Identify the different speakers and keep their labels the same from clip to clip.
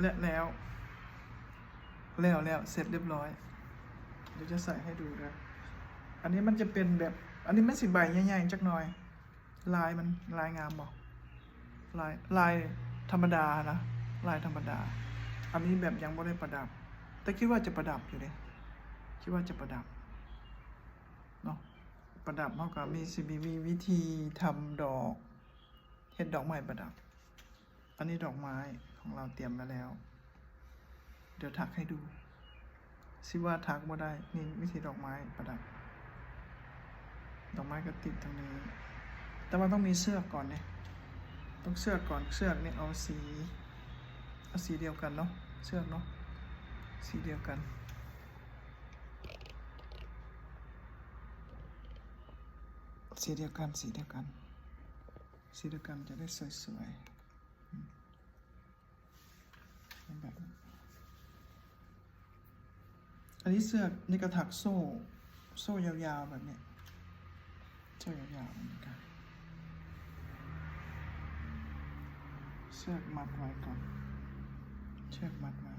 Speaker 1: และแล้ว แล้วแล้วเสร็จเรียบร้อยเดี๋ยวจะใส่ให้ดูนะอันนี้มันจะเป็นแบบ อันนี้มันสิใบใหญ่ๆจักหน่อย ลายมันลายงามบอกลายลายธรรมดานะลายธรรมดา อันนี้แบบยังไม่ได้ประดับ แต่คิดว่าจะประดับอยู่เลยคิดว่าจะประดับเนาะประดับเท่ากับมีสิมีวิธีทำดอกเห็ดดอกไม้ประดับ อันนี้ดอกไม้ของเราเตรียมมาแล้ว เดี๋ยวถักให้ดูสิว่าถักมาได้ นี่วิธีดอกไม้ประดับ ดอกไม้ก็ติดตรงนี้ แต่ว่าต้องมีเสื้อก่อนเนี่ย ต้องเสื้อก่อน เสื้อเนี่ยเอาสี เอาสีเดียวกันเนาะ เสื้อเนาะ สีเดียวกันสีเดียวกันสีเดียวกันสีเดียวกันจะได้สวยๆ เป็นแบบนี้อันนี้เสื้อกนี่กระถักโซ่ โซ่ยาวๆแบบเนี้ยโซ่ยาวๆเหมือนกันเชือกมัดไว้ก่อน เชือกมัดไว้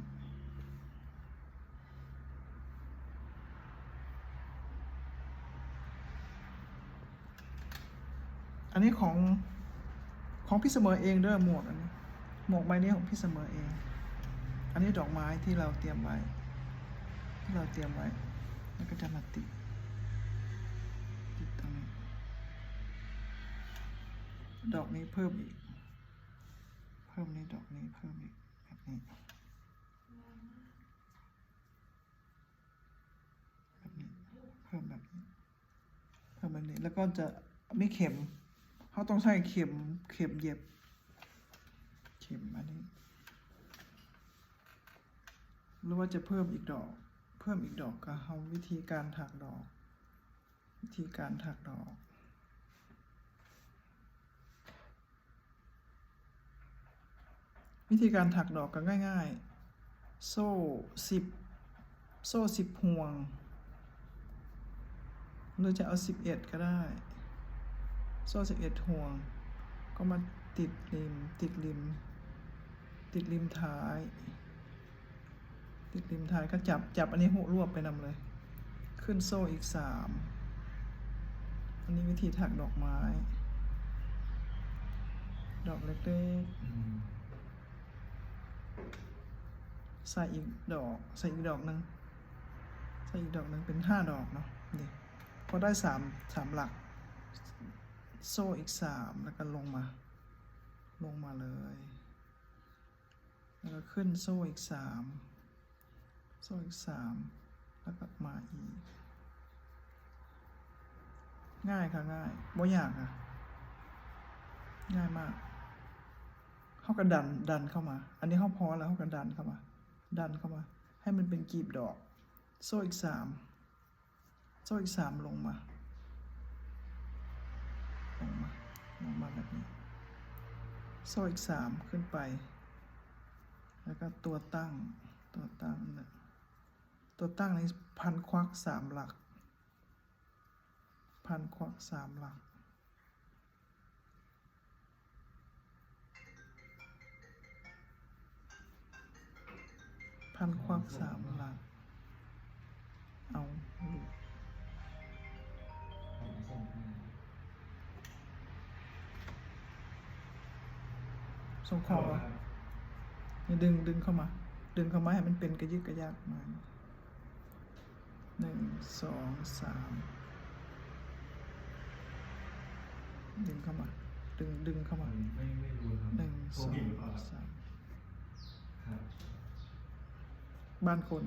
Speaker 1: อันนี้ของของพี่เสมอเองเด้อหมวกอันนี้หมวกใบนี้ของพี่เสมอเอง นนี้ดอกไม้ที่เราเตรียมไว้ ที่เราเตรียมไว้ แล้วก็จะมาติดติดตรงนี้ ดอกนี้เพิ่มอีก เพิ่มนี้ดอกนี้เพิ่มอีกแบบนี้แบบนี้ เพิ่มแบบนี้ เพิ่มแบบนี้ แล้วก็จะไม่เข็ม เขาต้องใช้เข็ม เข็มเย็บ เข็มอันนี้ รือว่าจะเพิ่มอีกดอก เพิ่มอีกดอกก็เอาวิธีการถักดอก วิธีการถักดอกวิธีการถักดอกก็ง่าย ๆ โซ่สิบโซ่สิบห่วง หรือจะเอาสิบเอ็ดก็ได้ โซ่สิบเอ็ดห่วง ก็มาติดริม ติดริม ติดริมท้าย ติดริมท้ายก็จับจับอันนี้หุรวบไปนำเลย ขึ้นโซ่อีกสามอันนี้วิธีถักดอกไม้ ดอกเล็กๆใส่อีกดอก ใส่อีกดอกหนึ่งใส่อีกดอกหนึ่งเป็นห้าดอกเนาะนี่พอได้สามสามหลัก โซ่อีกสามแล้วก็ลงมา ลงมาเลย แล้วก็ขึ้นโซ่อีกสาม โซ่อีกสามแล้วก็มาอีก ง่ายค่ะง่ายบ่ยากอะง่ายมากเขาก็ดันดันเข้ามา อันนี้เขาพอแล้วเขาก็ดันเข้ามา ดันเข้ามา ให้มันเป็นกีบดอก โซ่อีกสามโซ่อีกสามลงมาลงมาลงมาแบบนี้ โซ่อีกสามขึ้นไป แล้วก็ตัวตั้งตัวตั้งเนี่ย ตัวตั้งนี้พันควักสามหลัก พันควักสามหลัก พันควักสามหลัก เอาลูกส่งของวะดึงดึงเข้ามา ดึงเข้ามาให้มันเป็นกระยึกกระยักมา หนึ่งสองสามดึงเข้ามา ดึงดึงเข้ามา
Speaker 2: ไม่ไม่รู้ครับ
Speaker 1: หนึ่ง
Speaker 2: โท
Speaker 1: ส
Speaker 2: ร
Speaker 1: อง
Speaker 2: ผิดหรือเปล่าครับ
Speaker 1: สาม
Speaker 2: ครับ
Speaker 1: บ้านคน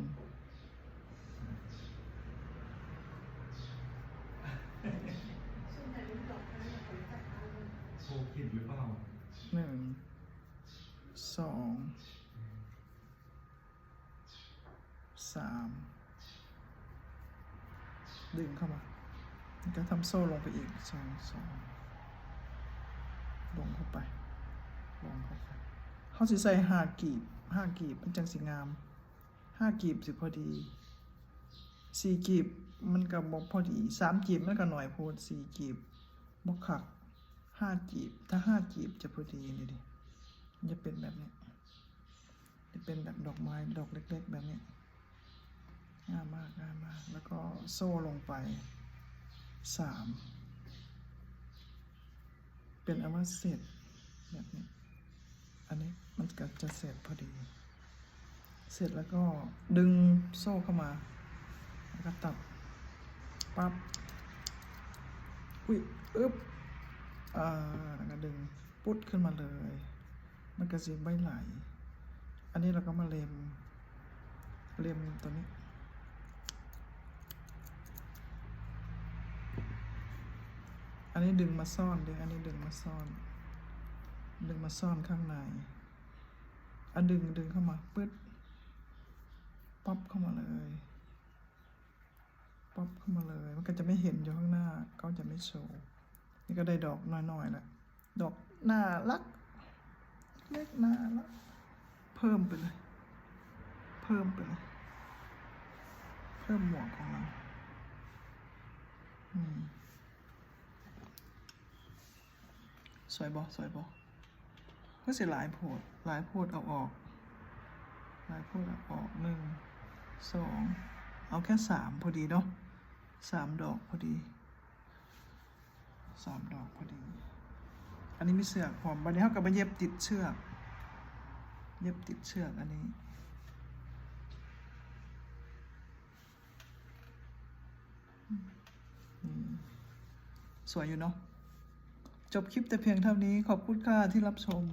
Speaker 2: โทรผิดหรือเปล่า
Speaker 1: หนึ่ง สอง สาม ดึงเข้ามาแล้วก็ทำโซ่ลงไปอีกสองสองลงเข้าไป ลงเข้าไปเขาสิใส่ห้ากีบห้ากีบมันจังสิงามห้ากีบสิพอดีสี่กีบมันก็บอกพอดีสามกีบมันก็หน่อยโพดสี่กีบบกคักห้ากีบ ถ้าห้ากีบจะพอดีนี่ดิจะเป็นแบบนี้จะเป็นแบบดอกไม้ดอกเล็ก ๆ แบบนี้ง่ายมากง่ายมาก แล้วก็โซ่ลงไปสามเป็นอว่าเสร็จแบบนี้ อันนี้มันก็จะเสร็จพอดี เสร็จแล้วก็ดึงโซ่เข้ามา แล้วก็ตัดปั๊บ อุ้ยอึ๊บ อ่าแล้วก็ดึงปุ๊ดขึ้นมาเลย มันก็จะไม่ไหล อันนี้เราก็มาเลมเลมตัวนี้ นนี้ดึงมาซ่อนเดี๋ยวอันนี้ดึงมาซ่อน ดึงมาซ่อนข้างในอันดึงดึงเข้ามาปึ๊ดป๊อปเข้ามาเลยป๊อปเข้ามาเลย มันก็จะไม่เห็นอยู่ข้างหน้า ก็จะไม่โชว์นี่ก็ได้ดอกน้อยๆแล้วดอกน่ารัก เล็กน่ารัก เพิ่มไปเลย เพิ่มไปเลย เพิ่มหมวกของเรา อืม สวยบอสวยบอก็สิหลายโพดหลายโพดเอาออก หลายโพดเอาออกหนึ่งสองเอาแค่สามพอดีเนาะสามดอกพอดีสามดอกพอดี อันนี้มีเสือกหอมบันนี้เท่ากับมาเย็บติดเชือก เย็บติดเชือกอันนี้สวยอยู่เนาะ จบคลิปแต่เพียงเท่านี้ขอบคุณค่ะที่รับชม